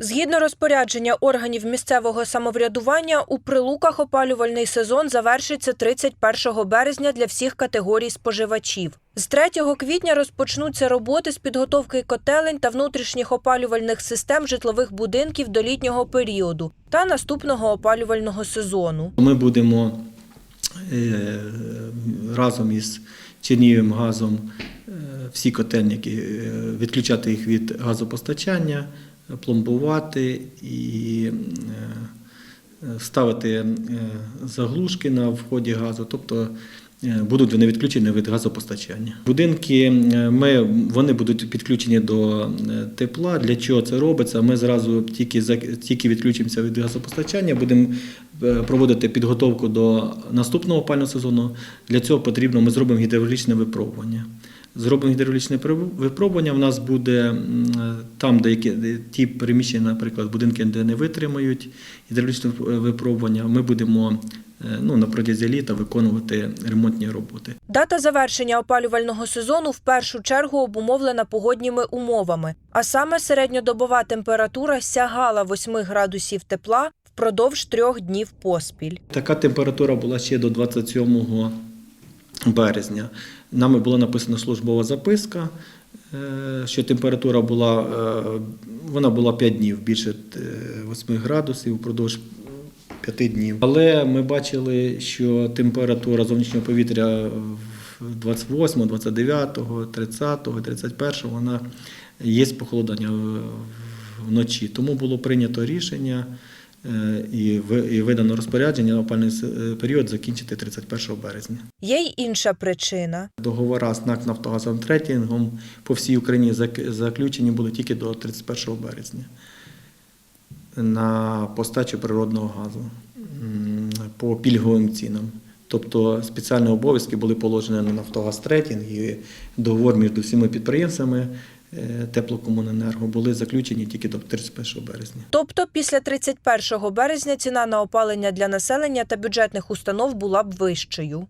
Згідно розпорядження органів місцевого самоврядування, у прилуках опалювальний сезон завершиться 31 березня для всіх категорій споживачів. З 3 квітня розпочнуться роботи з підготовки котелень та внутрішніх опалювальних систем житлових будинків до літнього періоду та наступного опалювального сезону. Ми будемо е, разом із Чернігівим газом е, всі котельники е, відключати їх від газопостачання, пломбувати і е, ставити е, заглушки на вході газу, тобто е, будуть вони відключені від газопостачання. Будинки е, ми, вони будуть підключені до е, тепла. Для чого це робиться? Ми зразу тільки, тільки відключимося від газопостачання, будемо е, проводити підготовку до наступного опального сезону. Для цього потрібно ми зробимо гідравлічне випробування. Зробимо гідравлічне випробування. У нас буде там, де які ті приміщення, наприклад, будинки, де не витримають гідравлічне випробування. Ми будемо е, ну, на протязі літа виконувати ремонтні роботи. Дата завершення опалювального сезону в першу чергу обумовлена погодніми умовами, а саме середньодобова температура сягала 8 градусів тепла впродовж трьох днів поспіль. Така температура була ще до 27 березня. Нами була написана службова записка, е, що температура була, е, вона була 5 днів, більше е, 8 градусів впродовж 5 днів. Але ми бачили, що температура зовнішнього повітря в 28, 29, 30, 31 вона є похолодання вночі. Тому було прийнято рішення е, і і видано розпорядження опальний с- е, період закінчити 31 березня. Є й інша причина. Договора з НАК «Нафтогазом Третінгом по всій Україні заключені були тільки до 31 березня на постачу природного газу по пільговим цінам. Тобто спеціальні обов'язки були положені на Нафтогаз Третінг і договор між всіма підприємцями е, теплокомуненерго були заключені тільки до 31 березня. Тобто після 31 березня ціна на опалення для населення та бюджетних установ була б вищою.